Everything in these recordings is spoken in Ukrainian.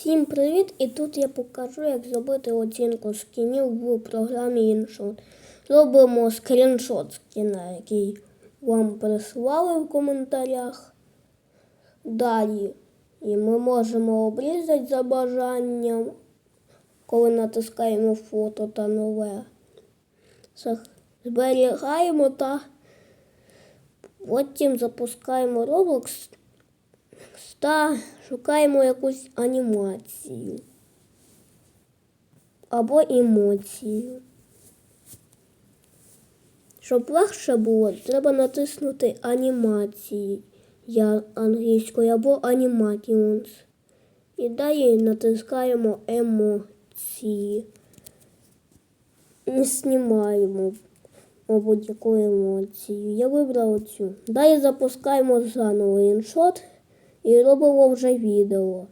Всім привіт! І тут я покажу, як зробити оцінку скінів в програмі InShot. Зробимо скріншот скіна, який вам прислали в коментарях. Далі і ми можемо обрізати за бажанням, коли натискаємо фото та нове. Зберігаємо та потім запускаємо Roblox та шукаємо якусь анімацію або емоцію. Щоб легше було, треба натиснути анімації я англійською або animations. І далі натискаємо емоції. І знімаємо будь-яку емоцію. Я вибрав цю. Далі запускаємо заново іншот і робимо вже відео.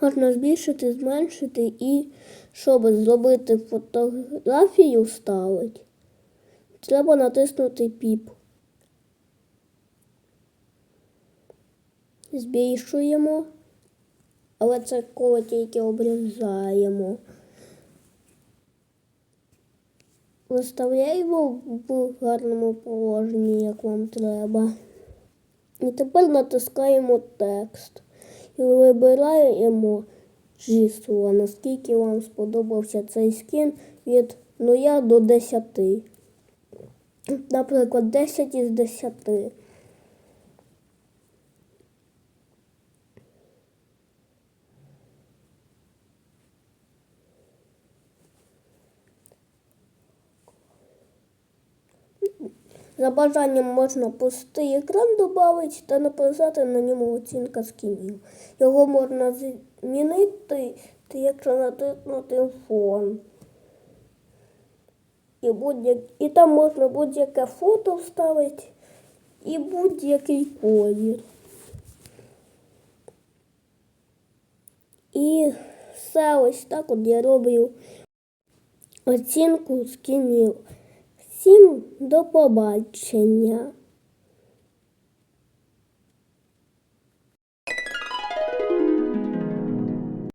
Можна збільшити, зменшити і щоб зробити фотографію вставити, треба натиснути піп. Збільшуємо, але це коли тільки обрізаємо. Виставляємо в гарному положенні, як вам треба. І тепер натискаємо текст і вибираємо число, наскільки вам сподобався цей скін від 0 до 10. Наприклад, 10 із 10. За бажанням можна пустий екран додати та написати на ньому оцінка скінів. Його можна змінити, якщо натиснути фон. І, і там можна будь-яке фото вставити і будь-який колір. І все ось так от я роблю оцінку скінів. Всім до побачення!